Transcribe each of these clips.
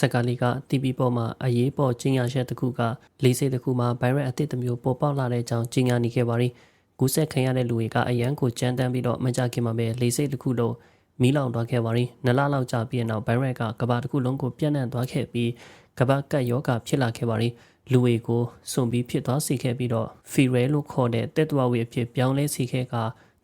စက်ကာလီက TV ပေါ်မှာအရေးပေါ်ကြီးညာချက်တစ်ခုကလေးစိတ်တစ်ခုမှာဗိုင်းရပ်အသစ်တစ်မျိုးပေါ်ပေါက်လာတဲ့အကြောင်းကြီးညာနေခဲ့ပါရီကူးစက်ခံရတဲ့လူတွေကအရန်ကိုကြမ်းတမ်းပြီးတော့မကြခင်မှာပဲလေးစိတ်တစ်ခုလုံးမီးလောင်သွားခဲ့ပါရီနလလောက်ကြာပြီးနောက်ဗိုင်းရပ်ကကဘာတစ်ခုလုံးကိုပြန့်နှံ့သွားခဲ့ပြီးကဘာကတ်ယောဂဖြစ်လာခဲ့ပါရီလူတွေကိုစွန်ပြီးဖြစ်သွားစေခဲ့ပြီးတော့ဖီရဲလို့ခေါ်တဲ့တက်တော်ဝေအဖြစ်ပြောင်းလဲစေခဲ့က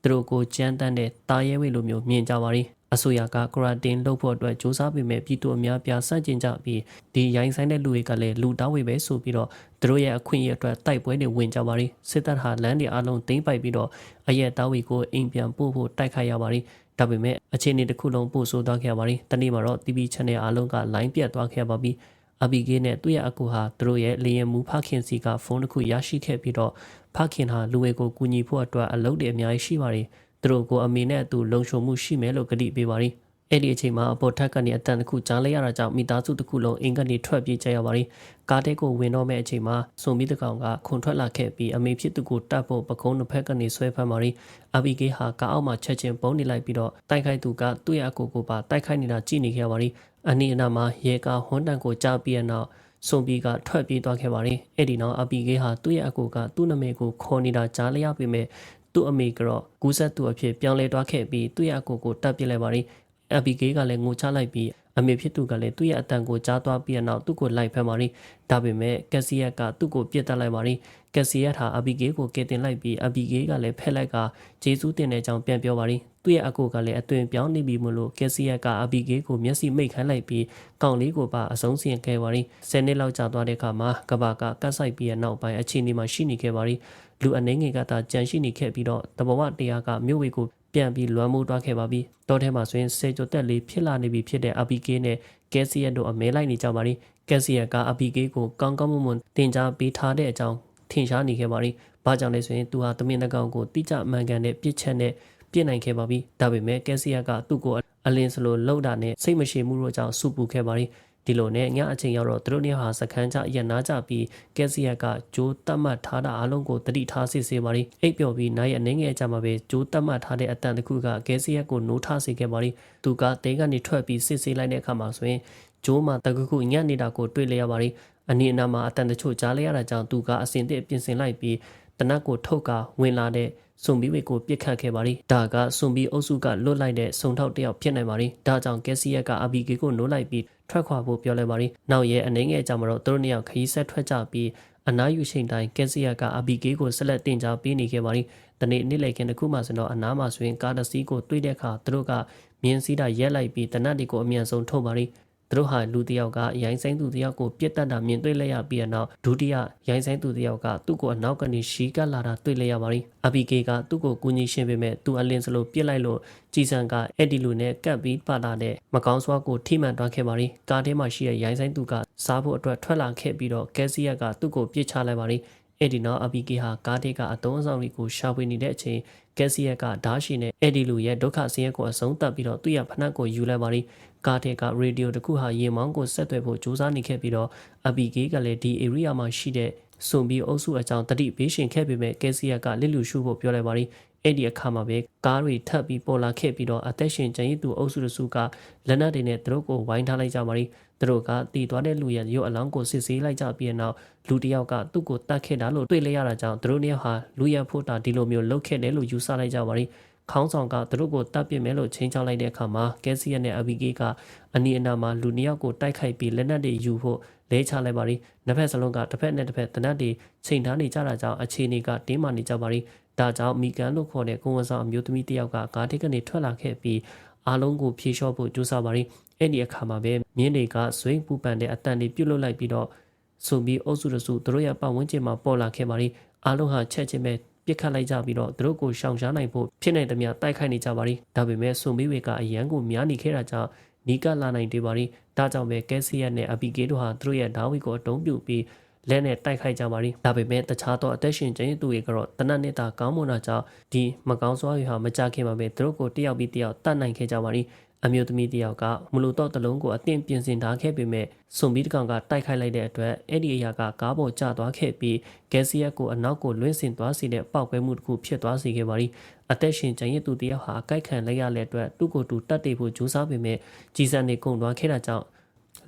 သူတို့ကိုကြမ်းတမ်းတဲ့တာရဲဝေလိုမျိုးမြင်ကြပါရီ အစိုးရကကရာတင်လုပ်ဖို့အတွက်စ조사ပေမဲ့ပြည်သူအများပြားစန့်ကျင်ကြပြီးဒီရိုင်းဆိုင်တဲ့လူတွေကလည်းလူတောင်းဝေပဲဆိုပြီးတော့သူတို့ရဲ့အခွင့်အရေးအတွက်တိုက်ပွဲတွေဝင်ကြပါရီစစ်တပ်ဟာလမ်းတွေအလုံးသိမ်းပိုက်ပြီးတော့အရက်တောင်းဝေကိုအိမ်ပြန်ပို့ဖို့တိုက်ခိုက်ရပါရီဒါပေမဲ့အခြေအနေတစ်ခုလုံးပို့ဆိုးသွားခဲ့ပါရီတနေ့မှာတော့ TV channel အားလုံးကလိုင်းပြတ်သွားခဲ့ပါပြီအဘီဂေးနဲ့သူ့ရဲ့အကူဟာသူတို့ရဲ့လေရင်မူဖခင်စီကဖုန်းတစ်ခုရရှိခဲ့ပြီးတော့ဖခင်ဟာလူဝေကိုကူညီဖို့အတွက်အလုပ်တွေအများကြီးရှိပါတယ် သူတို့ကိုအမေနဲ့အတူလုံခြုံမှုရှိမယ်လို့ကတိပေးပါရီအဲ့ဒီအချိန်မှာအပေါ်ထက်ကနေအတန်တစ်ခုကြားလိုက်ရတာကြောင့်မိသားစုတစ်ခုလုံးအင်ကနေထွက်ပြေးကြရပါရီကားတဲကိုဝင်တော့မဲ့အချိန်မှာစုံမီတကောင်ကခွန်ထွက်လာခဲ့ပြီးအမေဖြစ်သူကိုတတ်ဖို့ပကုံးတစ်ဖက်ကနေဆွဲဖမ်းပါရီအဘီဂေးဟာကားအောက်မှာချက်ချင်းပုံနေလိုက်ပြီးတော့တိုက်ခိုက်သူကသူ့ရဲ့အကိုကိုပါတိုက်ခိုက်နေတာကြည့်နေခဲ့ပါရီအနီးအနားမှာရဲကားဟွန်းတန်ကိုကြားပြီးတဲ့နောက်စုံပီကထွက်ပြေးသွားခဲ့ပါတယ်။အဲ့ဒီနောက်အပီကေးဟာသူ့ရဲ့အကိုကသူ့နာမည်ကိုခေါ်နေတာကြားလျက်ပေမဲ့ သူ့အမေကတော့ကူးဆက်သူအဖြစ်ပြောင်းလဲသွားခဲ့ပြီးသူ့ရဲ့အကိုကိုတတ်ပစ်လိုက်ပါတယ်။ အပီကေးကလည်းငိုချလိုက်ပြီးအမေဖြစ်သူကလည်းသူ့ရဲ့အတန်ကိုကြားသွားပြီးတဲ့နောက်သူ့ကိုလိုက်ဖမ်းပါတယ်။ဒါပေမဲ့ကက်စီယက်ကသူ့ကိုပြစ်တက်လိုက်ပါတယ်။ကက်စီယက်ဟာအဘီဂေးကိုကယ်တင်လိုက်ပြီးအဘီဂေးကလည်းဖက်လိုက်ကဂျေဇူးတင်တဲ့အကြောင်းပြန်ပြောပါတယ်။သူ့ရဲ့အကိုကလည်းအသွင်ပြောင်းနေပြီမလို့ကက်စီယက်ကအဘီဂေးကိုမျက်စိမိတ်ခိုင်းလိုက်ပြီးကောင်လေးကိုပါအဆုံးစီရင်ခဲ့ပါတယ်။ဆယ်နှစ်လောက်ကြာသွားတဲ့အခါမှာကဘာကကတ်ဆိုင်ပြီးတဲ့နောက်ပိုင်းအခြေအနေမှာရှိနေခဲ့ပါတယ်။လူအနေငယ်ကသာကြံရှိနေခဲ့ပြီးတော့တဘဝတရားကမြို့ဝေကို ပြန်ပြီးလွမ်းမိုးသွားခဲ့ပါပြီ။တောထဲမှာဆိုရင်စေကြတက်လေးဖြစ်လာနေပြီဖြစ်တဲ့အဘီဂေးနဲ့ကက်စီယက်တို့အမဲလိုက်နေကြပါလိကက်စီယက်ကအဘီဂေးကိုကောင်းကောင်းမွန်မွန်တင် जा ပေးထားတဲ့အကြောင်းထင်ရှားနေခဲ့ပါလိဘာကြောင့်လဲဆိုရင်သူဟာတမင်တကောင်ကိုတိကျမှန်ကန်တဲ့ပြစ်ချက်နဲ့ပြစ်နိုင်ခဲ့ပါပြီဒါပေမဲ့ကက်စီယက်ကသူ့ကိုအလင်းစလိုလှုပ်တာနဲ့စိတ်မရှိမှုတို့ကြောင့်စူပူခဲ့ပါလိ ဒီလိုနဲ့ညအချိန်ရောက်တော့သူတို့နှစ်ဟာစခန်းချရနာကြပြီးကက်စီယက်ကဂျိုးတတ်မှတ်ထားတာအလုံးကိုတတိထားစစ်ဆေးပါလိအိပ်ပျော်ပြီးနိုင်ရဲ့အနေငယ်အကြမှာပဲဂျိုးတတ်မှတ်ထားတဲ့အတန်တစ်ခုကကက်စီယက်ကိုနိုးထစေခဲ့ပါလိသူကတဲကနေထွက်ပြီးစစ်ဆေးလိုက်တဲ့အခါမှာဆိုရင်ဂျိုးမှာတကခုညံ့နေတာကိုတွေ့လျက်ပါလိအနီးအနားမှာအတန်တချို့ကြားလိုက်ရတာကြောင့်သူကအစင်သစ်ပြင်ဆင်လိုက်ပြီးတနတ်ကိုထုတ်ကဝင်လာတဲ့စွန်ဘီဝေကိုပြစ်ခတ်ခဲ့ပါရီဒါကစွန်ဘီအုပ်စုကလွတ်လိုက်တဲ့စုံထောက်တယောက်ဖြစ်နိုင်ပါရီဒါကြောင့်ကက်စီယက်ကအဘီဂေကိုနိုးလိုက်ပြီး ထွက်ခွာဖို့ပြောလိုက်ပါရီနောက်ရဲအနေငယ်ကြမှာတော့သူတို့နှစ်ယောက်ခရီးဆက်ထွက်ကြပြီးအနားယူချိန်တိုင်းကက်စီယက်ကအဘီဂေကိုဆက်လက်တင် जा ပေးနေခဲ့ပါရီတနေ့နေ့လည်ခင်းတစ်ခုမှဆိုတော့အနားမှာဆိုရင်ကားတစ်စီးကိုတွေးတဲ့အခါသူတို့ကမြင်းစည်းတာရက်လိုက်ပြီးတနတ်တွေကိုအမြန်ဆုံးထုတ်ပါရီ သူတို့ဟာလူတစ်ယောက်ကရိုင်းဆိုင်သူတစ်ယောက်ကိုပြစ်တက်တာမြင်တွေ့လိုက်ရပြီးတော့ဒုတိယရိုင်းဆိုင်သူတစ်ယောက်ကသူ့ကိုအနောက်ကနေရှီကပ်လာတာတွေ့လိုက်ရပါပြီအဘီကေကသူ့ကိုကူညီရှင်းပေးမဲ့သူအလင်းစလို့ပြစ်လိုက်လို့ကြည်စံကအဲ့ဒီလူနဲ့ကပ်ပြီးပါလာတဲ့မကောင်းစွာကိုထိမှန်သွားခဲ့ပါပြီကားထဲမှာရှိတဲ့ရိုင်းဆိုင်သူကစားဖို့အတွက်ထွက်လာခဲ့ပြီးတော့ကက်စီယက်ကသူ့ကိုပြစ်ချလိုက်ပါပြီအဲ့ဒီနောက်အဘီကေဟာကားထဲကအတုံးဆောင်တွေကိုရှာဖွေနေတဲ့အချိန်ကက်စီယက်ကဓားရှိနဲ့အဲ့ဒီလူရဲ့ဒုက္ခဆင်းရဲကိုအဆုံးသတ်ပြီးတော့သူ့ရဲ့ဖနက်ကိုယူလိုက်ပါလိ ကားထဲကရေဒီယိုတစ်ခုဟာရေမောင်းကိုဆက်သွယ်ဖို့ကြိုးစားနေခဲ့ပြီးတော့အဘီဂေးကလည်းဒီ area မှာရှိတဲ့စွန်ဘီအုပ်စုအကြောင်းတတိပေးရှင်ခဲ့ပေမဲ့ကဲစီယကလစ်လူရှုဖို့ပြောလိုက်ပါလိအဲ့ဒီအခါမှာပဲကားတွေထပ်ပြီးပေါ်လာခဲ့ပြီးတော့အသက်ရှင်ကျန်ရည်သူအုပ်စုတစုကလက်နက်တွေနဲ့သူတို့ကိုဝိုင်းထားလိုက်ကြပါလိသူတို့ကတည်သွားတဲ့လူရဲ့ရုပ်အလောင်းကိုစစ်ဆေးလိုက်ကြပြီးတဲ့နောက်လူတစ်ယောက်ကသူ့ကိုတတ်ခဲ့တာလို့တွေ့လိုက်ရတာကြောင့်သူတို့နှစ်ယောက်ဟာလူရဖို့တာဒီလိုမျိုးလုပ်ခဲ့တယ်လို့ယူဆလိုက်ကြပါလိ ခေါင်းဆောင်ကသူတို့ကိုတပ်ပစ်မယ်လို့ချိန်ချောက်လိုက်တဲ့အခါမှာကက်စီယက်နဲ့အဘီဂေးကအနီအနာမှာလူနှစ်ယောက်ကိုတိုက်ခိုက်ပြီးလက်နက်တွေယူဖို့လဲချလိုက်ပါရီနှစ်ဖက်စလုံးကတစ်ဖက်နဲ့တစ်ဖက်တနတ်တွေချိန်ထားနေကြတာကြောင့်အခြေအနေကတင်းမာနေကြပါရီဒါကြောင့်မီကန်လို့ခေါ်တဲ့ကိုဝန်ဆောင်အမျိုးသမီးတစ်ယောက်ကကားတိတ်ကနေထွက်လာခဲ့ပြီးအားလုံးကိုဖြေလျှော့ဖို့ကြိုးစားပါရီအဲ့ဒီအခါမှာပဲမြင်းတွေကဇွိန်ပူပန်တဲ့အတန်တွေပြုတ်လုလိုက်ပြီးတော့ဆိုပြီးအုပ်စုတစုတို့ရဲ့ပတ်ဝန်းကျင်မှာပေါ်လာခဲ့ပါရီအားလုံးဟာချက်ချင်းပဲ ပြစ်ခတ်လိုက်ကြပြီးတော့သူတို့ကိုရှောင်ရှားနိုင်ဖို့ဖြစ်နိုင်သမျှတိုက်ခိုက်နေကြပါရီဒါပေမဲ့ဆွန်မီဝေကအရန်ကိုများနေခဲ့တာကြောင့်နီကလာနိုင်သေးပါရီဒါကြောင့်ပဲကဲဆီယက်နဲ့အပီကေတို့ဟာသူတို့ရဲ့ဓာဝီကိုအတုံးပြုပြီးလက်နဲ့တိုက်ခိုက်ကြပါရီဒါပေမဲ့တခြားသောအသက်ရှင်ကျင်းသူတွေကတော့တနတ်နေတာကောင်းမွန်တာကြောင့်ဒီမကောင်းစွာတွေဟာမကြခင်မှာပဲသူတို့ကိုတယောက်ပြီးတယောက်တတ်နိုင်ခဲ့ကြပါရီ အမျိုးသမီးတယောက်ကမလူတော့တလုံးကိုအသင့်ပြင်ဆင်ထားခဲ့ပေမဲ့စွန်ဘီတကောင်ကတိုက်ခိုက်လိုက်တဲ့အတွက်အဲ့ဒီအရာကကားပေါ်ကျသွားခဲ့ပြီးဂက်စီယက်ကိုအနောက်ကိုလွင့်စင်သွားစေတဲ့ပောက်ကွဲမှုတစ်ခုဖြစ်သွားစေခဲ့ပါသည်အသက်ရှင်ကျန်ရစ်သူတယောက်ဟာအကြိုက်ခံလိုက်ရတဲ့အတွက်သူ့ကိုယ်သူတတ်တေဖို့ကြိုးစားပေမဲ့ကြီးစံနေကုန်သွားခဲ့တာကြောင့်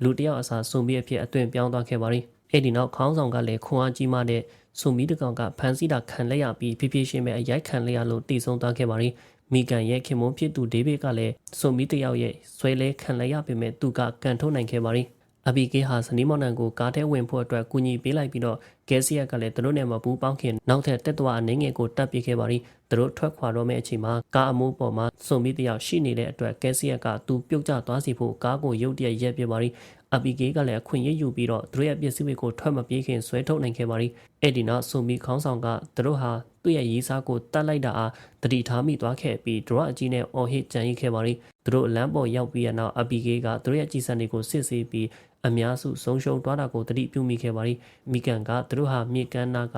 လူတစ်ယောက်အစားစုံပြီးအဖြစ်အသွင်ပြောင်းသွားခဲ့ပါရီအဲ့ဒီနောက်ခေါင်းဆောင်ကလည်းခွန်အားကြီးမှတဲ့စုံပြီးတကောင်ကဖန်စီတာခံလက်ရပြီးဖြည်းဖြည်းချင်းပဲအရိုက်ခံလက်ရလို့တည်ဆုံးသွားခဲ့ပါရီ မိကန်ရဲ့ခင်မုန်းဖြစ်သူဒေးဗစ်ကလည်းစုံပြီးတယောက်ရဲ့ဆွဲလဲခံလက်ရပေမဲ့သူကကန်ထုတ်နိုင်ခဲ့ပါရီအဘီကေဟာစနီမော်နန်ကိုကားထဲဝင်ဖို့အတွက်ကူညီပေးလိုက်ပြီးတော့ကဲစီယက်ကလည်းသူတို့နဲ့မပူးပေါင်းခင်နောက်ထပ်တက်သွားအနေငယ်ကိုတပ်ပစ်ခဲ့ပါရီ သူတို့ထွက်ခွာတော့မယ့်အချိန်မှာကားအမိုးပေါ်မှာစုံပြီးတယောက်ရှိနေတဲ့အတွက်ကဲစီယက်ကသူပြုတ်ကျသွားစီဖို့ကားကိုရုတ်တရက်ရက်ပြပါရီအပီကေကလည်းအခွင့်အရေးယူပြီးတော့သူတို့ရဲ့ပစ္စည်းတွေကိုထွက်မပြေးခင်ဆွဲထုတ်နိုင်ခဲ့ပါရီအဲ့ဒီနောက်ဆိုမီခေါင်းဆောင်ကသူတို့ဟာသူ့ရဲ့ရေးစားကိုတတ်လိုက်တာအားတတိထားမိသွားခဲ့ပြီးဒရအကြီးနဲ့အော်ဟစ်ကြံရိတ်ခဲ့ပါရီသူတို့လမ်းပေါ်ရောက်ပြီးရနောက်အပီကေကသူတို့ရဲ့ကြီးစံတွေကိုစစ်ဆေးပြီးအများစုဆုံးရှုံးသွားတာကိုတတိပြုမိခဲ့ပါရီမိကန်ကသူတို့ဟာမြေကမ်းနာက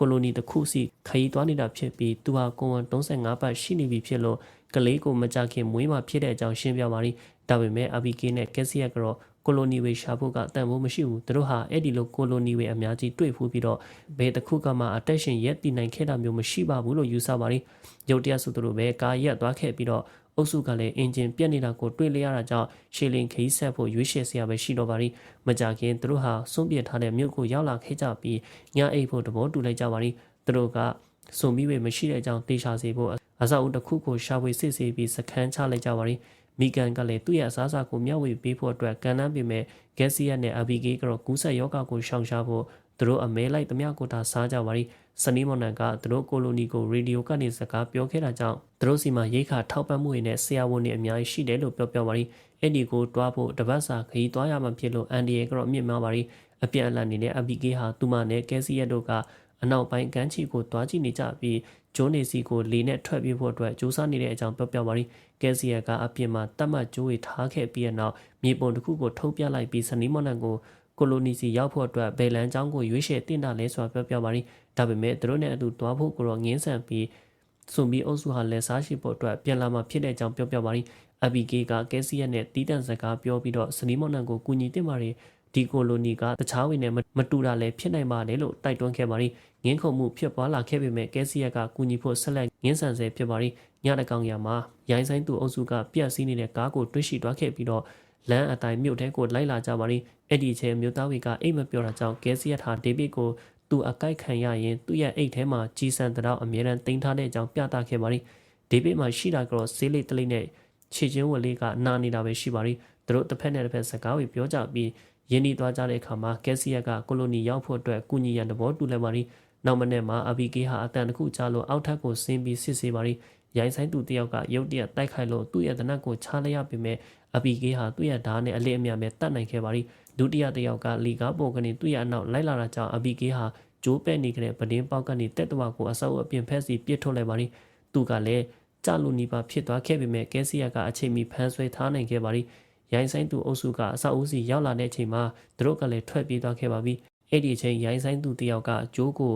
ကိုလိုနီတစ်ခုစီခရီးသွားနေတာဖြစ်ပြီးသူဟာကွန်ဝန်35ပတ်ရှိနေပြီဖြစ်လို့ကလေးကိုမကြခင်မွေးမှဖြစ်တဲ့အကြောင်းရှင်းပြပါရီဒါပေမဲ့အဘီကေနဲ့ကက်ဆီယက်ကတော့ကိုလိုနီဝေရှာဖို့ကတန်ဖို့မရှိဘူးသူတို့ဟာအဲ့ဒီလိုကိုလိုနီဝေအများကြီးတွေ့ဖူးပြီးတော့ဘယ်တစ်ခုကမှအတက်ရှင်ရက်တည်နိုင်ခဲ့တာမျိုးမရှိပါဘူးလို့ယူဆပါရီရုတ်တရက်ဆိုသူတို့ပဲကာရက်သွားခဲ့ပြီးတော့ အုပ်စုကလည်းအင်ဂျင်ပြက်နေတာကိုတွေ့လျရတာကြောင့်ရှေလင်ခီးဆက်ဖို့ရွေးချယ်စရာပဲရှိတော့ပါရီမကြခင်သူတို့ဟာစွန့်ပစ်ထားတဲ့မြို့ကိုရောက်လာခဲ့ကြပြီးညအိတ်ဖို့တဘောတူလိုက်ကြပါရီသူတို့ကစုံပြီးဝေမရှိတဲ့အကြောင်းတေချာစေဖို့အဆောက်အဦတစ်ခုကိုရှာဖွေစစ်ဆေးပြီးစခန်းချလိုက်ကြပါရီမိကန်ကလည်းသူ့ရဲ့အစားအစာကိုမျှဝေပေးဖို့အတွက်ကမ်းလှမ်းပေမဲ့ဂက်ဆီယက်နဲ့အဘီဂေးကတော့ကူးဆက်ယောဂကိုရှောင်ရှားဖို့သူတို့အမဲလိုက်သမျှကိုသာစားကြပါရီ စနီမော်နန်ကသူတို့ကိုလိုနီကိုရေဒီယိုကနေစကားပြောခဲ့တာကြောင့်သူတို့စီမှာရိခါထောက်ပံ့မှုတွေနဲ့ဆရာဝန်တွေအများကြီးရှိတယ်လို့ပြောပြပါရီအဲ့ဒီကိုတွားဖို့တပတ်စာခရီးသွားရမှာဖြစ်လို့အန်ဒီယေကတော့မြင့်မားပါရီအပြန်အလှန်နေတဲ့အဘီဂေးဟာသူမနဲ့ကက်ဆီယက်တို့ကအနောက်ပိုင်းကမ်းခြေကိုတွားကြည့်နေကြပြီးဂျိုးနေစီကိုလေနဲ့ထွက်ပြေးဖို့အတွက်စူးစမ်းနေတဲ့အကြောင်းပြောပြပါရီကဲစီယာကအပြင်မှာတတ်မှတ်ကြိုးဝေထားခဲ့ပြီးတဲ့နောက်မြေပုံတစ်ခုကိုထုတ်ပြလိုက်ပြီးစနီးမော်နန်ကို ကိုလိုနီစီရောက်ဖို့အတွက်ဘယ်လန်ကျောင်းကိုရွေးချယ်တင်တာလဲဆိုတာပြောပြပါရီဒါပေမဲ့သူတို့နဲ့အတူတွားဖို့ကိုတော့ငင်းဆန်ပြီးစွန်ဘီအုပ်စုဟာလက်စားရှိဖို့အတွက်ပြန်လာမှဖြစ်တဲ့အကြောင်းပြောပြပါရီအဘီကေကကဲစီယာနဲ့တီးတန့်စကားပြောပြီးတော့စနီးမော်နန်ကိုကူညီတင်ပါရီဒီကိုလိုနီကတခြားဝင်နဲ့မတူတာလည်းဖြစ်နိုင်ပါတယ်လို့တိုက်တွန်းခဲ့ပါရီငင်းခုန်မှုဖြစ်ပွားလာခဲ့ပေမဲ့ကဲစီယက်ကကူညီဖို့ဆက်လက်ငင်းဆန်ဆဲဖြစ်ပါရီညတကောင်ရမှာရိုင်းဆိုင်သူအုပ်စုကပြက်စီးနေတဲ့ကားကိုတွေ့ရှိသွားခဲ့ပြီးတော့ လမ်းအတိုင်းမြို့ထဲကိုလိုက်လာကြပါရီအဲ့ဒီချင်းမြို့သားတွေကအိတ်မပြောတာကြောင့်ကဲစီယက်ဟာဒေးဗစ်ကိုသူအကိုက်ခံရရင်သူ့ရဲ့အိတ်ထဲမှာကြီးစံတောက်အမြဲတမ်းတင်ထားတဲ့အကြောင်းပြသခဲ့ပါရီဒေးဗစ်မှာရှိတာကတော့ဆေးလိတ်တလိတ်နဲ့ခြေချင်းဝလေးကနာနေတာပဲရှိပါရီသူတို့တစ်ဖက်နဲ့တစ်ဖက်စကားတွေပြောကြပြီးယင်းဒီသွားကြတဲ့အခါမှာကက်ဆီယက်ကကိုလိုနီရောက်ဖို့အတွက်ကုညီရန်သဘောတူလိုက်ပါရီနောက်မနေ့မှာအဘီကေဟာအတန်တစ်ခုကြားလို့အောက်ထပ်ကိုဆင်းပြီးစစ်ဆေးပါရီရိုင်းဆိုင်သူတယောက်ကရုတ်တရက်တိုက်ခိုက်လို့သူ့ရဲ့တနက်ကိုချားလိုက်ရပေမဲ့ အဘီကေဟာသူ့ရဲ့ဓာတ်နဲ့အလေးအမြတ်ပဲတတ်နိုင်ခဲ့ပါရီဒုတိယတယောက်ကလီကားပေါ်ကနေသူ့ရဲ့အနောက်လိုက်လာတာကြောင့်အဘီကေဟာဂျိုးပဲ့နေကြတဲ့ပဒင်းပေါက်ကနေတက်တဝါကိုအဆောက်အပြင်ဖက်စီပြစ်ထုတ်လိုက်ပါရီသူကလည်းကြလူနီပါဖြစ်သွားခဲ့ပေမဲ့ကဲဆီယာကအချိန်မီဖမ်းဆွဲထားနိုင်ခဲ့ပါရီရိုင်းဆိုင်သူအုပ်စုကအဆောက်အဦစီရောက်လာတဲ့အချိန်မှာသူတို့ကလည်းထွက်ပြေးသွားခဲ့ပါပြီအဲ့ဒီအချိန်ရိုင်းဆိုင်သူတယောက်ကဂျိုးကို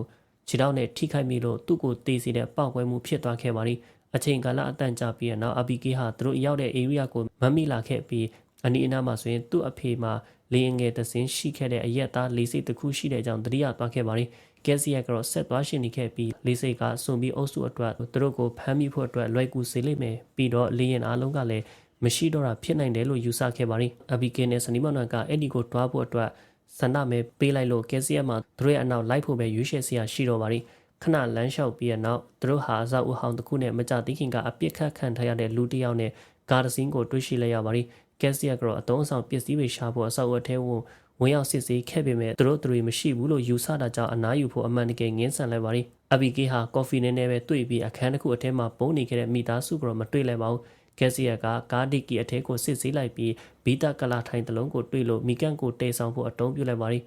ခြေထောက်နဲ့ထိခိုက်မိလို့သူ့ကိုတေးစီတဲ့ပေါက်ကွဲမှုဖြစ်သွားခဲ့ပါပြီ အချိန်ကာလအတန်ကြာပြီးနောက်အဘီကေဟာသူတို့ရောက်တဲ့ area ကိုမမိလာခဲ့ပြီးအနီးအနားမှာဆိုရင်သူ့အဖေမှာလေငယ်သစင်းရှိခဲ့တဲ့အရက်သားလေးစိတ်တစ်ခုရှိတဲ့အကြောင်းတတိယသွားခဲ့ပါပြီကက်ဆီယက်ကတော့ဆက်သွားရှင်နေခဲ့ပြီးလေးစိတ်ကစွန်ပြီးအုပ်စုအတွက်သူတို့ကိုဖမ်းမိဖို့အတွက်လွယ်ကူစေလိမ့်မယ်ပြီးတော့လေရင်အားလုံးကလည်းမရှိတော့တာဖြစ်နိုင်တယ်လို့ယူဆခဲ့ပါရီအဘီကေနဲ့စနီမနန်ကအဲ့ဒီကိုတွားဖို့အတွက်ဆန္ဒမဲပေးလိုက်လို့ကဲဆီယက်မှာသူတို့ရဲ့အနောက်လိုက်ဖို့ပဲရွေးချယ်စရာရှိတော့ပါရီ ခဏလမ်းလျှောက်ပြီးတဲ့နောက်သူတို့ဟာအဆောက်အဦဟောင်းတစ်ခုနဲ့မကြသေးခင်ကအပြစ်ခတ်ခံထားရတဲ့လူတစ်ယောက်နဲ့ကားတစ်စီးကိုတွေ့ရှိလိုက်ရပါရီကက်ဆီယက်ကတော့အတုံးအဆောင်ပစ္စည်းတွေရှာဖို့အဆောက်အဦထဲကိုဝင်ရောက်စစ်ဆေးခဲ့ပေမဲ့သူတို့တွေမရှိဘူးလို့ယူဆတာကြောင့်အနားယူဖို့အမှန်တကယ်ငင်းဆန်လိုက်ပါရီအဘီကေဟာကော်ဖီနဲ့နဲ့ပဲတွေ့ပြီးအခန်းတစ်ခုအထဲမှာပုံနေခဲ့တဲ့မိသားစုကတော့မတွေ့လိုက်ပါဘူးကက်ဆီယက်ကကားဒီကီအထဲကိုစစ်ဆေးလိုက်ပြီးဘီတာကလာထိုင်တလုံးကိုတွေ့လို့မိကန်ကိုတေဆောင်ဖို့အတုံးပြုလိုက်ပါရီ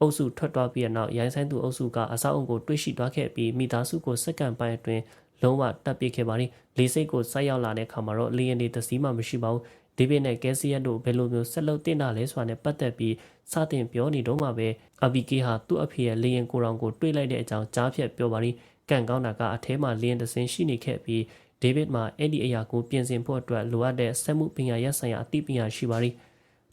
အုပ်စုထွက်သွားပြီးနောက်ရိုင်းဆိုင်သူအုပ်စုကအဆောက်အုံကိုတွေ့ရှိသွားခဲ့ပြီးမိသားစုကိုစက္ကန့်ပိုင်းအတွင်းလုံးဝတပ်ပစ်ခဲ့ပါရီလေးစိတ်ကိုဆိုက်ရောက်လာတဲ့အခါမှာတော့လီယန်ဒီတစည်းမှမရှိပါဘူးဒေးဗစ်နဲ့ကဲဆီယက်တို့ဘယ်လိုမျိုးဆက်လုပ်တင်တာလဲဆိုတာနဲ့ပတ်သက်ပြီးစတင်ပြောနေတော့မှပဲအဘီကေဟာသူ့အဖေရဲ့လီယန်ကိုရောင်ကိုတွေးလိုက်တဲ့အကြောင်းကြားဖြတ်ပြောပါရီကန့်ကောင်းတာကအထဲမှာလီယန်တစင်းရှိနေခဲ့ပြီးဒေးဗစ်မှာအဲ့ဒီအရာကိုပြင်ဆင်ဖို့အတွက်လိုအပ်တဲ့စက်မှုပညာရပ်ဆိုင်ရာအသိပညာရှိပါရီ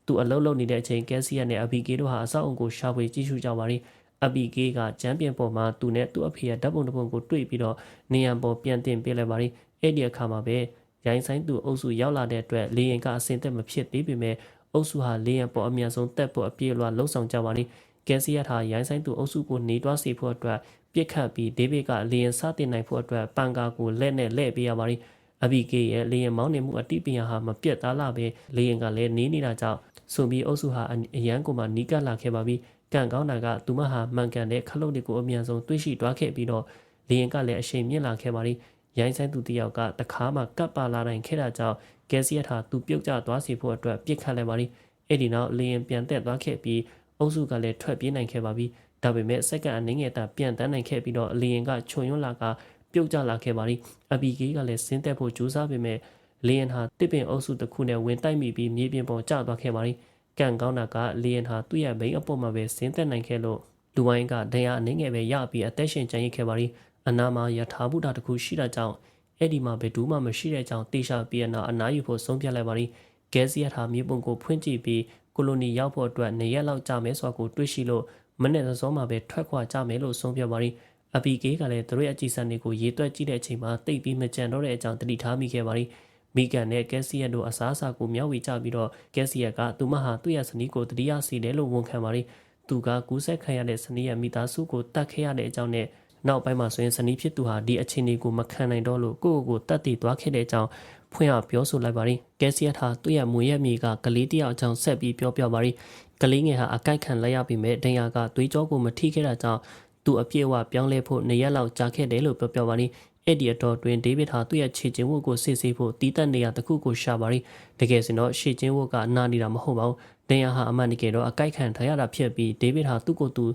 သူအလုပ်လုပ်နေတဲ့အချိန်ကက်ဆီယက်နဲ့အဘီကေတို့ဟာအဆောက်အုံကိုရှာဖွေကြည့်ရှုကြပါရီအဘီကေကချမ်းပီယံပေါ်မှာသူနဲ့သူ့အဖေရဲ့ဓာတ်ပုံတစ်ပုံကိုတွေ့ပြီးတော့နေရန်ပေါ်ပြန်တင်ပေးလိုက်ပါရီအဲ့ဒီအခါမှာပဲရိုင်းဆိုင်သူအုပ်စုရောက်လာတဲ့အတွက်လေရင်ကအစင်သက်မဖြစ်သေးပေမဲ့အအုပ်စုဟာလေယာဉ်ပေါ်အမြန်ဆုံးတက်ဖို့အပြေအလွှာလှုံ့ဆော်ကြပါသည်ကယ်စီယတ်ဟာရိုင်းဆိုင်သူအုပ်စုကိုနေတွားစေဖို့အတွက်ပြစ်ခတ်ပြီးဒေးဗစ်ကလေယာဉ်စတင်နိုင်ဖို့အတွက်ပန်ကာကိုလက်နဲ့လှည့်ပေးရပါသည်အဘီကေရဲ့လေယာဉ်မောင်းနေမှုအတိပညာဟာမပြတ်သားလာပဲလေယာဉ်ကလည်းနေနေတာကြောင့် ဆိုပြီးအုပ်စုဟာအရန်ကိုမှနီးကပ်လာခဲ့ပါပြီကံကောင်းတာကသူမဟာမှန်ကန်တဲ့ခလုတ်တွေကိုအမြန်ဆုံးတွေးရှိတွားခဲ့ပြီးတော့လေရင်ကလည်းအရှိန်မြင့်လာခဲ့ပါသည်ရိုင်းဆိုင်သူတယောက်ကတခါမှကပ်ပါလာနိုင်ခဲ့တာကြောင့်ကယ်ဆီယက်ဟာသူပြုတ်ကျသွားစေဖို့အတွက်ပြစ်ခတ်လိုက်ပါသည်အဲ့ဒီနောက်လေရင်ပြန်တက်သွားခဲ့ပြီးအုပ်စုကလည်းထွက်ပြေးနိုင်ခဲ့ပါပြီဒါပေမဲ့စက္ကန့်အနည်းငယ်သာပြန်တန်းနိုင်ခဲ့ပြီးတော့လေရင်ကခြုံရွံ့လာကပြုတ်ကျလာခဲ့ပါသည်အဘီဂေးကလည်းဆင်းသက်ဖို့ကြိုးစားပေမဲ့ လေရင်ဟာတစ်ပင်အုပ်စုတစ်ခုနဲ့ဝင်တိုက်မိပြီးမြေပြင်ပေါ်ကျသွားခဲ့ပါသည်ကံကောင်းတာကလေရင်ဟာသူ့ရဲ့ဘိန်းအပေါ်မှာပဲဆင်းသက်နိုင်ခဲ့လို့လူဝိုင်းကဒဏ်ရာအနှင်းငယ်ပဲရပြီးအသက်ရှင်ကျန်ရစ်ခဲ့ပါသည်အနာမှာယထာဘုဒ္ဓတခုရှိတာကြောင့်အဲ့ဒီမှာဘယ်သူမှမရှိတဲ့ကြောင့်တေရှာပြီးနောက်အနားယူဖို့ဆုံးဖြတ်လိုက်ပါသည်ဂဲစီယထာမြေပုံကိုဖွင့်ကြည့်ပြီးကိုလိုနီရောက်ဖို့အတွက်နေရက်လောက်ကြာမယ်ဆိုတာကိုတွေးရှိလို့မနေ့စောမှာပဲထွက်ခွာကြမယ်လို့ဆုံးဖြတ်ပါသည်အပီကေးကလည်းသူတို့ရဲ့အကြည့်စံတွေကိုရေးသွက်ကြည့်တဲ့အချိန်မှာတိတ်ပြီးမကြံတော့တဲ့အကြောင်းတတိထားမိခဲ့ပါသည် မိကန်နဲ့ကက်ဆီယက်တို့အစားအစာကိုမျှဝေကြပြီးတော့ကက်ဆီယက်ကသူမဟာသူ့ရဲ့ဇနီးကိုတတိယစီတယ်လို့ဝန်ခံပါရီသူကကူးဆက်ခံရတဲ့ဇနီးရဲ့မိသားစုကိုတတ်ခဲ့ရတဲ့အကြောင်းနဲ့နောက်ပိုင်းမှာဆိုရင်ဇနီးဖြစ်သူဟာဒီအခြေအနေကိုမခံနိုင်တော့လို့ကိုယ့်ကိုယ်ကိုတတ်တည်သွားခဲ့တဲ့အကြောင်းဖွင့်အောင်ပြောဆိုလိုက်ပါရီကက်ဆီယက်ဟာသူ့ရဲ့မွေရဲ့မိကကလေးတယောက်အကြောင်းဆက်ပြီးပြောပြပါရီကလေးငယ်ဟာအကိုက်ခံလိုက်ရပြီးမဲ့ဒဏ်ရာကသွေးကြောကိုမထိခဲ့တာကြောင့်သူအပြည့်အဝပြောင်းလဲဖို့နေရက်လောက်ကြာခဲ့တယ်လို့ပြောပြပါရီ အဲ့ဒီအတော်တွင်ဒေးဗစ်ဟာသူ့ရဲ့ခြေချင်းဝတ်ကိုစစ်ဆေးဖို့တီးတက်နေရတခုကိုရှာပါရီတကယ်စင်တော့ရှေ့ချင်းဝတ်ကအနာနေတာမဟုတ်ပါဘူးဒန်ယာဟာအမှန်တကယ်တော့အကိုက်ခံထားရတာဖြစ်ပြီးဒေးဗစ်ဟာသူ့ကိုယ်သူ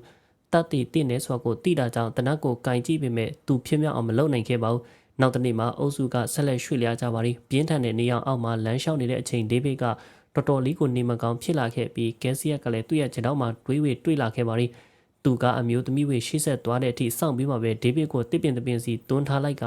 တတ်တည်တင့်နေဆိုကိုတိတာကြောင့်တနတ်ကိုကင်ကြည့်ပေမဲ့သူဖြစ်မြောက်အောင်မလုပ်နိုင်ခဲ့ပါဘူးနောက်တနေ့မှာအုပ်စုကဆက်လက်ရွှေ့လျားကြပါရီပြင်းထန်တဲ့နေအောင်အောက်မှာလမ်းလျှောက်နေတဲ့အချိန်ဒေးဗစ်ကတော်တော်လေးကိုနေမကောင်းဖြစ်လာခဲ့ပြီးကဲစီယက်ကလည်းသူ့ရဲ့ခြေထောက်မှာတွေးဝေတွေးလာခဲ့ပါရီ သူကအမျိုးသမီးဝေရှေ့ဆက်သွားတဲ့အထိစောင့်ပြီးမှပဲဒေးဗစ်ကိုတစ်ပင်တစ်ပင်စီတွန်းထားလိုက်က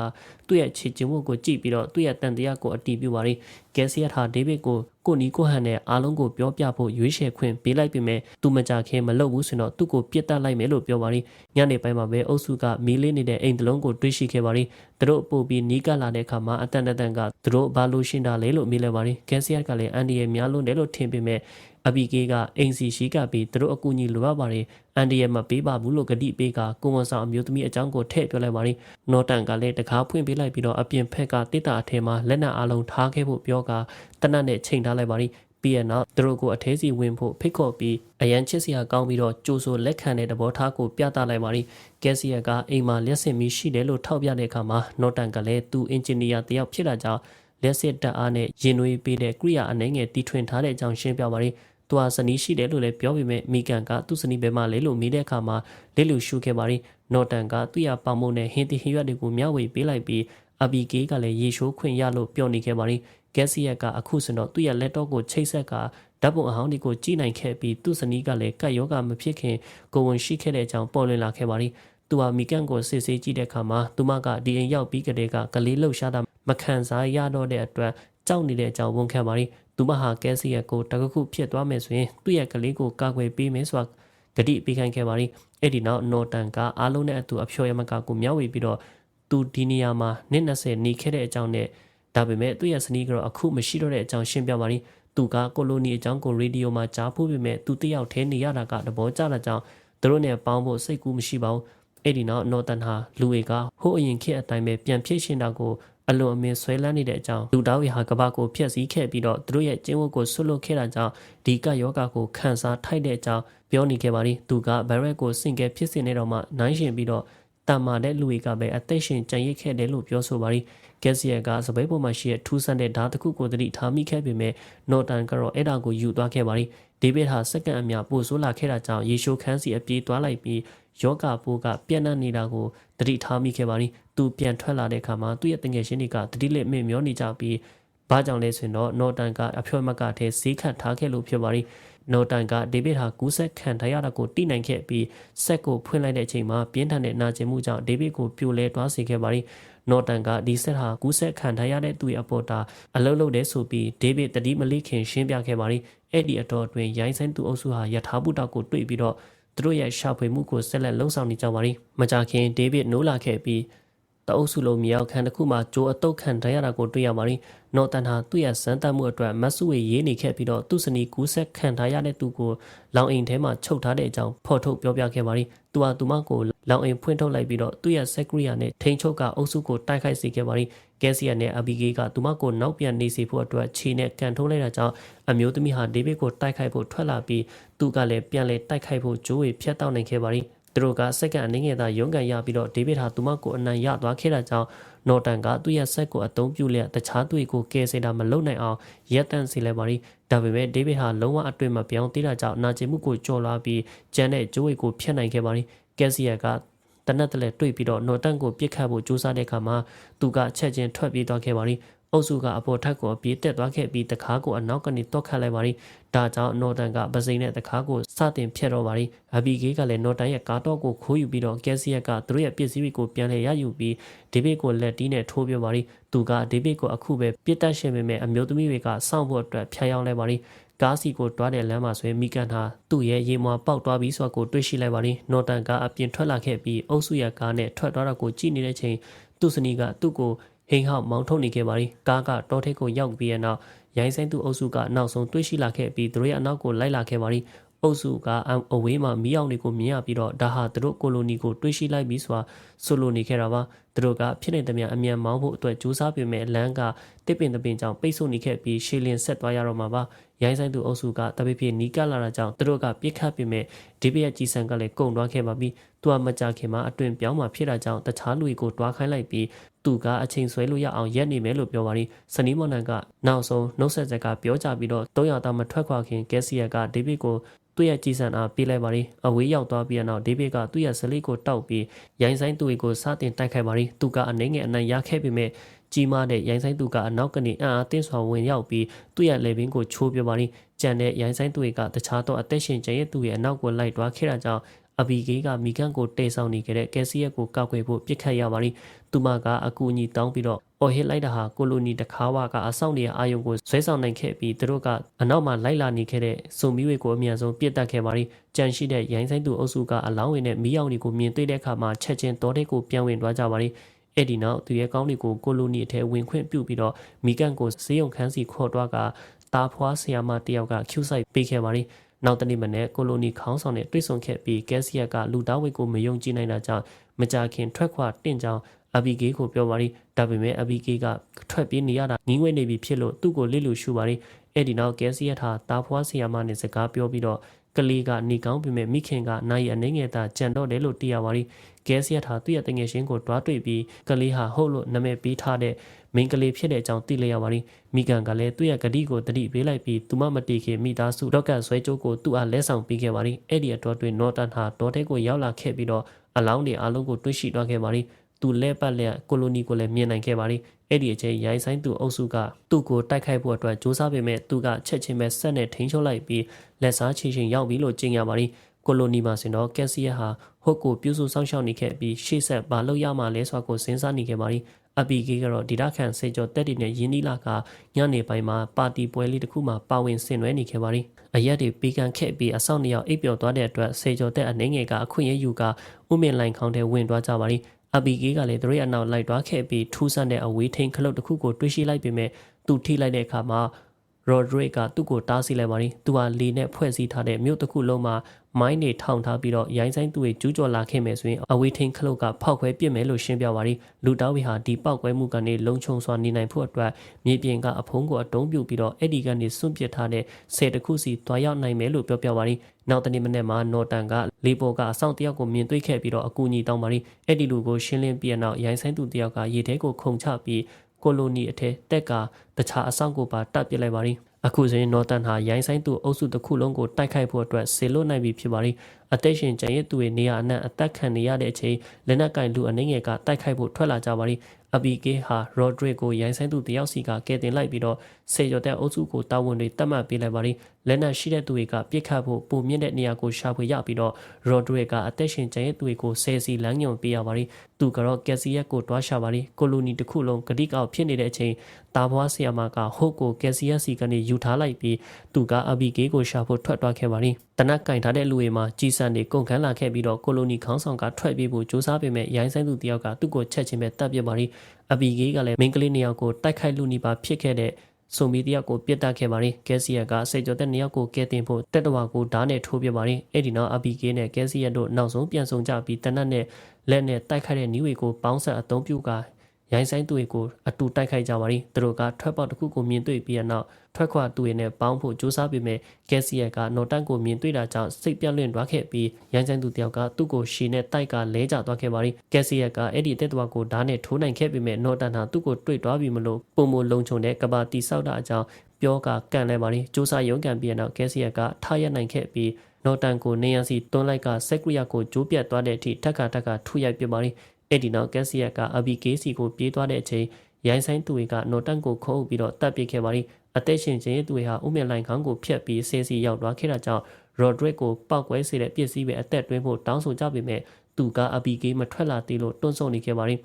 သူ့ရဲ့ခြေကျင်ဝတ်ကိုကြည့်ပြီးတော့သူ့ရဲ့တန်တရားကိုအတီးပြပါရီကယ်ဆီယတ်ဟာဒေးဗစ်ကိုကိုနီကိုဟန်နဲ့အားလုံးကိုပြောပြဖို့ရွေးချယ်ခွင့်ပေးလိုက်ပေမဲ့သူမကြခင်မလုပ်ဘူးဆိုတော့သူ့ကိုပြစ်တက်လိုက်မယ်လို့ပြောပါရီညနေပိုင်းမှာပဲအုပ်စုကမီးလေးနေတဲ့အိမ်တလုံးကိုတွေးရှိခဲ့ပါရီသူတို့ပို့ပြီးနီးကပ်လာတဲ့အခါမှာအတန်တန်ကသူတို့ဘာလို့ရှင်းတာလဲလို့မေးလိုက်ပါရီကယ်ဆီယတ်ကလည်းအန်ဒီရဲ့များလွန်းတယ်လို့ထင်ပေမဲ့ အဘီကေကအိမ်စီရှိကပြီးသူတို့အကူအညီလိုအပ်ပါတယ်အန်ဒီရဲ့မပေးပါဘူးလို့ဂတိပေးကကိုဝန်ဆောင်အမျိုးသမီးအကြောင်းကိုထည့်ပြောလိုက်ပါတယ်နော်တန်ကလည်းတကားဖွင့်ပေးလိုက်ပြီးတော့အပြင်ဖက်ကတိတာအထဲမှာလက်နက်အလုံးထားခဲ့ဖို့ပြောကတနတ်နဲ့ချိန်ထားလိုက်ပါတယ်ပြီးရနောက်သူတို့ကိုအထဲစီဝင်ဖို့ဖိတ်ခေါ်ပြီးအရန်ချစ်စရာကောင်းပြီးတော့ကြိုးဆိုလက်ခံတဲ့သဘောထားကိုပြသလိုက်ပါရီကက်စီယာကအိမ်မှာလက်ဆင့်ပြီးရှိတယ်လို့ထောက်ပြတဲ့အခါမှာနော်တန်ကလည်းသူအင်ဂျင်နီယာတယောက်ဖြစ်တာကြောင့်လက်စစ်တပ်အားနဲ့ရင်နွေးပေးတဲ့ကိရိယာအနေငယ်တီထွင်ထားတဲ့အကြောင်းရှင်းပြပါရီ သူဟာဇနီးရှိတယ်လို့လည်းပြောပေမဲ့မိကန်ကသူ့ဇနီးဘယ်မှလဲလို့မေးတဲ့အခါမှာလက်လူရှုခဲ့ပါရီနော်တန်ကသူ့ရပေါမုံနဲ့ဟင်းတီဟင်းရွက်တွေကိုမျှဝေပေးလိုက်ပြီးအဘီကေးကလည်းရေရှိုးခွင့်ရလို့ပြောနေခဲ့ပါရီဂက်ဆီယက်ကအခုစတော့သူ့ရဲ့လက်တော့ကိုချိတ်ဆက်ကဓာတ်ပုံအဟောင်းတွေကိုကြည့်နိုင်ခဲ့ပြီးသူ့ဇနီးကလည်းကတ်ယောဂမဖြစ်ခင်ကိုဝန်ရှိခဲ့တဲ့အကြောင်းပေါ်လွင်လာခဲ့ပါရီသူဟာမိကန်ကိုစစ်ဆေးကြည့်တဲ့အခါမှာသူမကဒီအိမ်ရောက်ပြီးကတည်းကကလေးလှုပ်ရှားတာမခံစားရတော့တဲ့အတွက်ကြောက်နေတဲ့အကြောင်းဝန်ခံပါရီ သူမဟာကဲစီရက်ကိုတကခုဖြစ်သွားမယ်ဆိုရင်သူ့ရဲ့ကလေးကိုကာကွယ်ပေးမယ်ဆိုတာဂတိပေးခိုင်းခဲ့ပါရီအဲ့ဒီနောက်နော်တန်ကအားလုံးနဲ့အတူအဖျော်ရမကကိုမျှဝေပြီးတော့သူဒီနေရာမှာနှစ်20နေခဲ့တဲ့အကြောင်းနဲ့ဒါပေမဲ့သူ့ရဲ့စနီးကတော့အခုမရှိတော့တဲ့အကြောင်းရှင်းပြပါရီသူကကိုလိုနီအကြောင်းကိုရေဒီယိုမှာကြားဖို့ပေမဲ့သူတယောက်တည်းနေရတာကသဘောကျတာကြောင့်သူတို့နဲ့ပေါင်းဖို့စိတ်ကူးမရှိပါဘူးအဲ့ဒီနောက်နော်တန်ဟာလူဝေကဟိုးအရင်ခေတ်အတိုင်းပဲပြန်ဖြစ်ရှင်တာကို အလွန်အမင်းဆွဲလန်းနေတဲ့အကြောင်းလူတောင်းရဟာကဘာကိုဖျက်ဆီးခဲ့ပြီးတော့သူတို့ရဲ့ကျင်းဝတ်ကိုဆွတ်လွတ်ခဲ့တာကြောင့်ဒီကယောဂကိုခန်းစားထိုက်တဲ့အကြောင်းပြောနေခဲ့ပါသည်သူကဘရက်ကိုစင်ကဲဖြစ်စင်နေတော့မှနိုင်ရှင်ပြီးတော့တမ္မာတဲ့လူတွေကပဲအသက်ရှင်ကြံရစ်ခဲ့တယ်လို့ပြောဆိုပါသည်ကက်ဆီယက်ကစပိတ်ပေါ်မှာရှိတဲ့ထူးဆန်းတဲ့ဓာတ်တစ်ခုကိုတတိထားမိခဲ့ပေမဲ့နော်တန်ကတော့အဲ့ဒါကိုယူသွားခဲ့ပါသည်ဒေးဗစ်ဟာစက္ကန့်အများပို့ဆိုးလာခဲ့တာကြောင့်ယေရှုခန်းစီအပြေးသွားလိုက်ပြီး ယောဂပိုးကပြန့်နှံ့နေတာကိုတတိထားမိခဲ့ပါသည်သူပြန်ထွက်လာတဲ့အခါမှာသူ့ရဲ့တငယ်ချင်းတွေကတတိလက်မင့်မျောနေကြပြီးဘာကြောင့်လဲဆိုရင်တော့နော်တန်ကအဖျော်မကထဲဈေးခတ်ထားခဲ့လို့ဖြစ်ပါသည်နော်တန်ကဒေးဗစ်ဟာကူးဆက်ခံထားရတာကိုတိနိုင်ခဲ့ပြီးဆက်ကိုဖွင့်လိုက်တဲ့အချိန်မှာပြင်းထန်တဲ့နာကျင်မှုကြောင့်ဒေးဗစ်ကိုပြိုလဲသွားစေခဲ့ပါသည်နော်တန်ကဒီဆက်ဟာကူးဆက်ခံထားရတဲ့သူရဲ့အပေါ်တာအလုံးလုံးတဲ့ဆိုပြီးဒေးဗစ်တတိမလိခင်ရှင်းပြခဲ့ပါသည်အဲ့ဒီအတော်တွင်ရိုင်းဆိုင်သူအုပ်စုဟာယထာဘုတောက်ကိုတွေ့ပြီးတော့ သူတို့ရဲ့ရှာဖွေမှုကိုဆက်လက်လှုံ့ဆော်နေကြပါသည်မကြခင်ဒေးဗစ်နိုးလာခဲ့ပြီးတအုပ်စုလုံးမြောက်ခန်းတစ်ခုမှာဂျိုးအတုတ်ခံထားရတာကိုတွေ့ရပါတယ်။နော်တန်ဟာသူ့ရဲ့စမ်းသပ်မှုအတွက်မတ်စုဝေရေးနေခဲ့ပြီးတော့သူ့စနီကူးဆက်ခံထားရတဲ့သူကိုလောင်အိမ်ထဲမှာချုပ်ထားတဲ့အကြောင်းဖော်ထုတ်ပြောပြခဲ့ပါတယ်။သူဟာသူမကို လောင်အိမ်ဖွင့်ထုတ်လိုက်ပြီးတော့သူ့ရဲ့ဆက်ကရီယာနဲ့ထိန်ချုပ်ကအုပ်စုကိုတိုက်ခိုက်စေခဲ့ပါတယ်။ကဲစီယာနဲ့အဘီဂေးကသူမကိုနောက်ပြန်နေစေဖို့အတွက်ခြေနဲ့ကန်ထုံးလိုက်တာကြောင့်အမျိုးသမီးဟာဒေးဗစ်ကိုတိုက်ခိုက်ဖို့ထွက်လာပြီးသူကလည်းပြန်လဲတိုက်ခိုက်ဖို့ဂျိုးဝေဖျက်တောက်နိုင်ခဲ့ပါတယ်။သူတို့ကစက္ကန့်အနည်းငယ်သာရုန်းကန်ရပြီးတော့ဒေးဗစ်ဟာသူမကိုအနိုင်ရသွားခဲ့တာကြောင့်နော်တန်ကသူ့ရဲ့ဆက်ကိုအသုံးပြုလျက်တခြားသူတွေကိုကယ်ဆယ်တာမလုပ်နိုင်အောင်ရက်တန့်စေလိုက်ပါရီဒါပေမဲ့ဒေးဗစ်ဟာလုံးဝအတွေ့မပြောင်းသေးတာကြောင့်နာကျင်မှုကိုကြော်လွှားပြီးကျန်တဲ့ဂျိုးဝေကိုဖျက်နိုင်ခဲ့ပါရီ ကက်စီယာကတနက်တလဲတွေ့ပြီးတော့နော်တန်ကိုပြစ်ခတ်ဖို့ကြိုးစားတဲ့အခါမှာသူကချက်ချင်းထွက်ပြေးသွားခဲ့ပါရီအုပ်စုကအပေါ်ထက်ကိုအပြေးတက်သွားခဲ့ပြီးတကားကိုအနောက်ကနေတော့ခတ်လိုက်ပါရီဒါကြောင့်နော်တန်ကပစိန်နဲ့တကားကိုစတင်ဖျက်တော့ပါရီအဘီဂေးကလည်းနော်တန်ရဲ့ကားတော့ကိုခိုးယူပြီးတော့ကက်စီယက်ကသူတို့ရဲ့ပစ္စည်းတွေကိုပြန်လည်ရယူပြီးဒေးဗစ်ကိုလက်တီးနဲ့ထိုးပြပါရီသူကဒေးဗစ်ကိုအခုပဲပြစ်တက်ရှင်ပေမဲ့အမျိုးသမီးတွေကစောင့်ဖို့အတွက်ဖျက်ရောက်လိုက်ပါရီ ကားစီကိုတွားတဲ့လမ်းမှာဆွဲမိကန်ဟာသူ့ရဲ့ရေမွာပေါက်သွားပြီးဆိုကိုတွေ့ရှိလိုက်ပါရီနော်တန်ကအပြင်ထွက်လာခဲ့ပြီးအုပ်စုရဲ့ကားနဲ့ထွက်သွားတာကိုကြည့်နေတဲ့ချိန်သူ့စနီကသူ့ကိုဟိန်ဟောက်မောင်းထုတ်နေခဲ့ပါရီကားကတောထိပ်ကိုရောက်ပြီးတဲ့နောက်ရိုင်းဆိုင်သူအုပ်စုကနောက်ဆုံးတွေ့ရှိလာခဲ့ပြီးသူတို့ရဲ့အနောက်ကိုလိုက်လာခဲ့ပါရီအုပ်စုကအဝေးမှာမီးအောင်တွေကိုမြင်ရပြီးတော့ဒါဟာသူတို့ကိုလိုနီကိုတွေးရှိလိုက်ပြီးဆိုတာဆိုလိုနေခဲ့တာပါသူတို့ကဖြစ်နေတဲ့မြအမြန်မောင်းဖို့အတွက်ကြိုးစားပေမဲ့လမ်းကတစ်ပင်တစ်ပင်ကြောင့်ပိတ်ဆို့နေခဲ့ပြီးရှေလင်ဆက်သွားရတော့မှာပါ ရိုင်းဆိုင်သူအုပ်စုကတပိဖြစ်နီးကပ်လာတာကြောင့်သူတို့ကပြစ်ခတ်ပေမဲ့ဒီပရဲ့ကြီးစံကလည်းကုံသွားခဲ့ပါပြီသူကမကြခင်မှာအတွင်ပြောင်းမှဖြစ်တာကြောင့်တခြားလူတွေကိုတွားခိုင်းလိုက်ပြီးသူကအချိန်ဆွဲလို့ရအောင်ရက်နေမယ်လို့ပြောပါရီစနီမော်နန်ကနောက်ဆုံးနှုတ်ဆက်ချက်ကပြောကြပြီးတော့၃ရောက်သားမထွက်ခွာခင်ကက်စီယာကဒေးဗစ်ကိုသူ့ရဲ့ကြီးစံအားပေးလိုက်ပါရီအဝေးရောက်သွားပြီးနောက်ဒေးဗစ်ကသူ့ရဲ့ဇလိကိုတောက်ပြီးရိုင်းဆိုင်သူတွေကိုစတင်တိုက်ခိုက်ပါရီသူကအနှိမ့်ငယ်အနိုင်ရခဲ့ပေမဲ့ ကြီးမားတဲ့ရိုင်းဆိုင်သူကအနောက်ကနေအံ့အားတင်းစွာဝင်ရောက်ပြီးသူ့ရဲ့လေဘင်းကိုချိုးပြပါရီကြံတဲ့ရိုင်းဆိုင်သူတွေကတခြားသောအသက်ရှင်ကျန်ရဲ့သူရဲ့အနောက်ကိုလိုက်သွားခဲ့တာကြောင့်အဘီဂေးကမိကန်ကိုတိတ်ဆောင်နေခဲ့တဲ့ကယ်စီယက်ကိုကောက်ွယ်ဖို့ပြစ်ခတ်ရပါရီသူမကအကူအညီတောင်းပြီးတော့အော်ဟစ်လိုက်တာဟာကိုလိုနီတခါဝကအဆောင်နေအာယုံကိုဆွဲဆောင်နိုင်ခဲ့ပြီးသူတို့ကအနောက်မှာလိုက်လာနေခဲ့တဲ့စုံမီဝေကိုအမြန်ဆုံးပြစ်တက်ခဲ့ပါရီကြံရှိတဲ့ရိုင်းဆိုင်သူအုပ်စုကအလောင်းဝင်နဲ့မီးအောင်တွေကိုမြင်တွေ့တဲ့အခါမှာချက်ချင်းတောတဲ့ကိုပြန်ဝင်သွားကြပါရီ အဲ့ဒီနောက်သူရဲ့ကောင်းတွေကိုကိုလိုနီအထဲဝင်ခွင့်ပြုပြီးတော့မိကန်ကိုစေးရုံခန်းစီခေါ်တွားကတာဖွားဆရာမတယောက်ကကျူးဆိုင်ပေးခဲ့ပါရီနောက်တနေ့မနေ့ကိုလိုနီခေါင်းဆောင်နဲ့တွေ့ဆုံခဲ့ပြီးကက်စီယက်ကလူသားဝိတ်ကိုမယုံကြည်နိုင်တာကြောင့်မကြခင်ထွက်ခွာတင့်ကြောင်အဘီဂေးကိုပြောပါရီဒါပေမဲ့အဘီဂေးကထွက်ပြေးနေရတာငင်းဝဲနေပြီဖြစ်လို့သူ့ကိုလစ်လူရှူပါရီအဲ့ဒီနောက်ကက်စီယက်ဟာတာဖွားဆီယာမနဲ့စကားပြောပြီးတော့ ကလေးကနေကောင်းပြီမဲ့မိခင်ကနိုင်အနှင်းငယ်သားကြံတော့တယ်လို့သိရပါရီကဲစီယက်ဟာသူ့ရဲ့တငယ်ချင်းကိုတွားတွေ့ပြီးကလေးဟာဟုတ်လို့နာမည်ပေးထားတဲ့မင်းကလေးဖြစ်တဲ့အကြောင်းသိလိုက်ရပါရီမိကန်ကလည်းသူ့ရဲ့ဂတိကိုတတိပေးလိုက်ပြီးသူမမတီခင်မိသားစုတော့ကဆွဲကြိုးကိုသူ့အားလဲဆောင်ပေးခဲ့ပါရီအဲ့ဒီအတော်တွင်နော်တန်ဟာဒေါ်တဲကိုရောက်လာခဲ့ပြီးတော့အလောင်းတွေအလုံးကိုတွေးရှိသွားခဲ့ပါရီ သူလဲပတ်လက်ကိုလိုနီကိုလည်းမြင်နိုင်ခဲ့ပါရီအဲ့ဒီအချိန်ရိုင်းဆိုင်သူအုပ်စုကသူ့ကိုတိုက်ခိုက်ဖို့အတွက်စ조사ပေမဲ့သူကချက်ချင်းပဲဆက်နဲ့ထိန်းချုပ်လိုက်ပြီးလက်စားချီချင်းရောက်ပြီလို့ကြေညာပါရီကိုလိုနီမှာဆိုတော့ကက်စီယက်ဟာဟုတ်ကိုပြုစုဆောင်ရှောက်နေခဲ့ပြီးရှေ့ဆက်ဘာလို့ရမှလဲဆိုတာကိုစဉ်းစားနေခဲ့ပါရီအပီကေကတော့ဒီတာခန်စေကျော်တက်တီနဲ့ယင်းနီလာကညနေပိုင်းမှာပါတီပွဲလေးတစ်ခုမှာပါဝင်ဆင်နွှဲနေခဲ့ပါရီအရက်တွေပေးကန်ခဲ့ပြီးအဆောက်နှစ်ယောက်အိပ်ပျော်သွားတဲ့အတွက်စေကျော်တက်အနေငယ်ကအခွင့်အရေးယူကဥမင်လိုင်ခေါင်းထဲဝင်သွားကြပါရီအ ပီကေကလည်းသူတို့ရဲ့အနောက်လိုက်သွားခဲ့ပြီးထူးဆန်းတဲ့အဝေးထိန်ခလုတ်တစ်ခုကိုတွေးရှိလိုက်ပေမဲ့သူထိလိုက်တဲ့အခါမှာရော်ဒရစ်ကသူ့ကိုတားဆီးလိုက်ပါရီသူဟာလေနဲ့ဖွဲ့စည်းထားတဲ့မြို့တစ်ခုလုံးမှာ မိုင်းတွေထောင်ထားပြီးတော့ရိုင်းဆိုင်သူတွေကျူးကျော်လာခဲ့မယ်ဆိုရင်အဝေးထိန်ခလုတ်ကဖောက်ခွဲပြစ်မယ်လို့ရှင်းပြပါရီလူတောင်းဝီဟာဒီပောက်ကွဲမှုကနေလုံခြုံစွာနေနိုင်ဖို့အတွက်မြေပြင်ကအဖုံးကိုအတုံးပြုပြီးတော့အဲ့ဒီကနေစွန့်ပစ်ထားတဲ့ဆယ်တခုစီတွားရောက်နိုင်မယ်လို့ပြောပြပါရီနောက်တနေ့မနေ့မှာနော်တန်ကလေပေါ်ကအဆောင်တယောက်ကိုမြင်တွေ့ခဲ့ပြီးတော့အကူအညီတောင်းပါရီအဲ့ဒီလူကိုရှင်းလင်းပြီးနောက်ရိုင်းဆိုင်သူတယောက်ကရေထဲကိုခုန်ချပြီးကိုလိုနီအထက်တက်ကတခြားအဆောင်ကိုပါတပ်ပစ်လိုက်ပါရီ အခုဆိုရင်နော်တန်ဟာရိုင်းဆိုင်သူအုပ်စုတစ်ခုလုံးကိုတိုက်ခိုက်ဖို့အတွက်ဆေလွတ်နိုင်ပြီဖြစ်ပါရီအသက်ရှင်ကျန်ရဲ့သူတွေနေရာအနှံ့အသက်ခံနေရတဲ့အချိန်လက်နက်ကင်လူအနေငယ်ကတိုက်ခိုက်ဖို့ထွက်လာကြပါရီ အဘီကေဟာရော့ဒရစ်ကိုရိုင်းဆိုင်သူတယောက်စီကကဲတင်လိုက်ပြီးတော့ဆေကျော်တဲ့အုပ်စုကိုတာဝန်တွေတတ်မှတ်ပေးလိုက်ပါရီလက်နက်ရှိတဲ့သူတွေကပြစ်ခတ်ဖို့ပုံမြင့်တဲ့နေရာကိုရှာဖွေရပြီးတော့ရော့ဒရစ်ကအသက်ရှင်ကျန်ရဲ့သူတွေကိုဆယ်စီလမ်းညွန်ပေးရပါရီသူကတော့ကက်စီယက်ကိုတွားရှာပါရီကိုလိုနီတစ်ခုလုံးဂတိကောက်ဖြစ်နေတဲ့အချိန်တာဘွားဆီယာမာကဟုတ်ကိုကက်စီယက်စီကနေယူထားလိုက်ပြီးသူကအဘီကေကိုရှာဖို့ထွက်သွားခဲ့ပါရီတနက်ကင်ထားတဲ့လူတွေမှာကြီးစံန်တွေကုန်ခန်းလာခဲ့ပြီးတော့ကိုလိုနီခေါင်းဆောင်ကထွက်ပြေးဖို့ကြိုးစားပေမဲ့ရိုင်းဆိုင်သူတယောက်ကသူ့ကိုချက်ချင်းပဲတပ်ပစ်ပါရီအဘီဂေးကလည်းမိန်းကလေးနှစ်ယောက်ကိုတိုက်ခိုက်လူနီပါဖြစ်ခဲ့တဲ့ဆိုမီတယောက်ကိုပြစ်တက်ခဲ့ပါရီကဲစီယက်ကစိတ်ကြောတဲ့နှစ်ယောက်ကိုကဲတင်ဖို့တက်တော်ကိုဓာတ်နဲ့ထိုးပြပါရီအဲ့ဒီနောက်အဘီဂေးနဲ့ကဲစီယက်တို့နောက်ဆုံးပြန်ဆုံကြပြီးတနတ်နဲ့လက်နဲ့တိုက်ခိုက်တဲ့နီးဝေကိုပေါင်းဆက်အသုံးပြုကာ ရိုင်းဆိုင်သူတွေကိုအတူတိုက်ခိုက်ကြပါရီသူတို့ကထွက်ပေါက်တစ်ခုကိုမြင်တွေ့ပြီးတဲ့နောက်ထွက်ခွာသူတွေနဲ့ပေါင်းဖို့ကြိုးစားပေမဲ့ကဲစီယက်ကနော်တန်ကိုမြင်တွေ့တာကြောင့်စိတ်ပြတ်လွင့်သွားခဲ့ပြီးရိုင်းဆိုင်သူတယောက်ကသူ့ကိုရှီနဲ့တိုက်ကလဲကျသွားခဲ့ပါရီကဲစီယက်ကအဲ့ဒီတက်တော်ကိုဓာတ်နဲ့ထိုးနိုင်ခဲ့ပေမဲ့နော်တန်ဟာသူ့ကိုတွေ့သွားပြီမလို့ပုံမလုံချုံတဲ့ကဘာတီဆောက်တာအကြောင်းပြောကကန့်လဲပါရီစူးစမ်းရုံးကန်ပြီးတဲ့နောက်ကဲစီယက်ကထားရနိုင်ခဲ့ပြီးနော်တန်ကိုနေရစီတွန်းလိုက်ကစက်ကရိယာကိုဂျိုးပြတ်သွားတဲ့အထိထက်ခါထက်ခါထူရိုက်ပြပါရီ အဲ့ဒီနောက်ကက်စီယက်ကအဘီကေးစီကိုပြေးသွားတဲ့အချိန်ရိုင်းဆိုင်သူတွေကနော်တန်ကိုခုံးအုပ်ပြီးတော့တပ်ပစ်ခဲ့ပါရီအသက်ရှင်ခြင်းသူတွေဟာဥမြင့်လိုင်ခေါင်းကိုဖျက်ပြီးဆဲစီရောက်သွားခဲ့တာကြောင့်ရော့ဒရစ်ကိုပောက်ကွဲစေတဲ့ပစ္စည်းပဲအသက်တွင်းဖို့တောင်းဆိုကြပေမဲ့သူကအဘီကေးမထွက်လာသေးလို့တွန်းဆုံနေခဲ့ပါရီ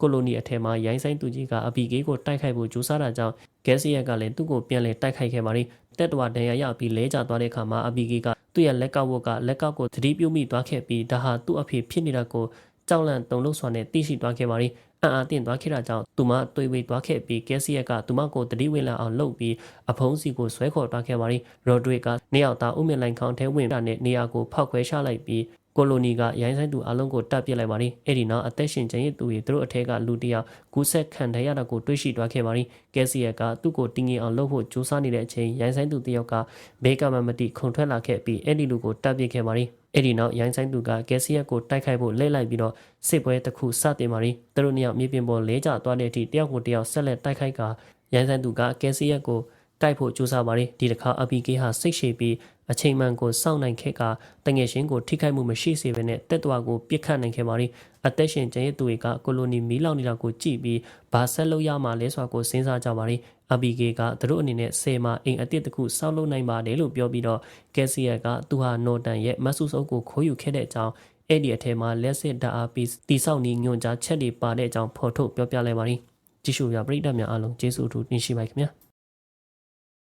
ကိုလိုနီအထက်မှာရိုင်းဆိုင်သူကြီးကအဘီကေးကိုတိုက်ခိုက်ဖို့ကြိုးစားတာကြောင့်ဂက်စီယက်ကလည်းသူ့ကိုပြန်လည်တိုက်ခိုက်ခဲ့ပါရီတက်တော်ဒဏ်ရာရပြီးလဲကျသွားတဲ့အခါမှာအဘီကေးကသူ့ရဲ့လက်ကောက်ဝတ်ကလက်ကောက်ကိုသတိပြုမိသွားခဲ့ပြီးဒါဟာသူ့အဖေဖြစ်နေတာကို ကြောက်လန့်တုန်လှုပ်စွာနဲ့သိရှိသွားခဲ့ပါရီအံ့အားသင့်သွားခဲ့တာကြောင့်သူမတွေးဝေသွားခဲ့ပြီးကက်စီယက်ကသူမကိုတတိဝင်လာအောင်လုပ်ပြီးအဖုံးစီကိုဆွဲခေါ်သွားခဲ့ပါရီရော့ဒရစ်ကနေရောက်သားဥမြင့်လိုင်ခေါင်းထဲဝင်တာနဲ့နေရာကိုဖောက်ခွဲချလိုက်ပြီး ကိုလိုနီကရိုင်းဆိုင်သူအလုံးကိုတပ်ပစ်လိုက်ပါရီအဲ့ဒီနောက်အသက်ရှင်ကျန်ရစ်သူတွေသူတို့အထက်ကလူတယောက်ကူးဆက်ခံထရတာကိုတွေးရှိသွားခဲ့ပါရီကက်စီယက်ကသူ့ကိုတင်းငင်အောင်လုပ်ဖို့ကြိုးစားနေတဲ့အချိန်ရိုင်းဆိုင်သူတယောက်ကဘေးကမမတိခုန်ထွက်လာခဲ့ပြီးအဲ့ဒီလူကိုတပ်ပစ်ခဲ့ပါရီအဲ့ဒီနောက်ရိုင်းဆိုင်သူကကက်စီယက်ကိုတိုက်ခိုက်ဖို့လှည့်လိုက်ပြီးတော့စစ်ပွဲတစ်ခုစတင်ပါရီသူတို့နှစ်ယောက်မြေပြင်ပေါ်လဲကျသွားတဲ့အထိတယောက်ကိုတယောက်ဆက်လက်တိုက်ခိုက်ကရိုင်းဆိုင်သူကကက်စီယက်ကို တိုက်ဖို့ကြိုးစားပါရီဒီတစ်ခါအပီကေဟာစိတ်ရှည်ပြီးအချိန်မှန်ကိုစောင့်နိုင်ခဲ့ကတငယ်ချင်းကိုထိခိုက်မှုမရှိစေဘဲနဲ့တက်တော်ကိုပြစ်ခတ်နိုင်ခဲ့ပါရီအသက်ရှင်ကျန်ရစ်သူတွေကကိုလိုနီမီးလောင်နေတာကိုကြည့်ပြီးဘာဆက်လုပ်ရမှလဲဆိုတာကိုစဉ်းစားကြပါရီအပီကေကသူတို့အနေနဲ့ဆယ်မှာအိမ်အတစ်တစ်ခုစောက်လုပ်နိုင်ပါတယ်လို့ပြောပြီးတော့ကက်စီယက်ကသူဟာနော်တန်ရဲ့မဆူစုပ်ကိုခိုးယူခဲ့တဲ့အကြောင်းအဲ့ဒီအထဲမှာလက်စစ်ဓာတ်အားပြီးတိဆောက်နေညွန်ကြားချက်တွေပါတဲ့အကြောင်းဖော်ထုတ်ပြောပြလိုက်ပါရီကြည့်ရှုရပရိသတ်များအားလုံးကျေးဇူးအထူးတင်ရှိပါခင်ဗျာ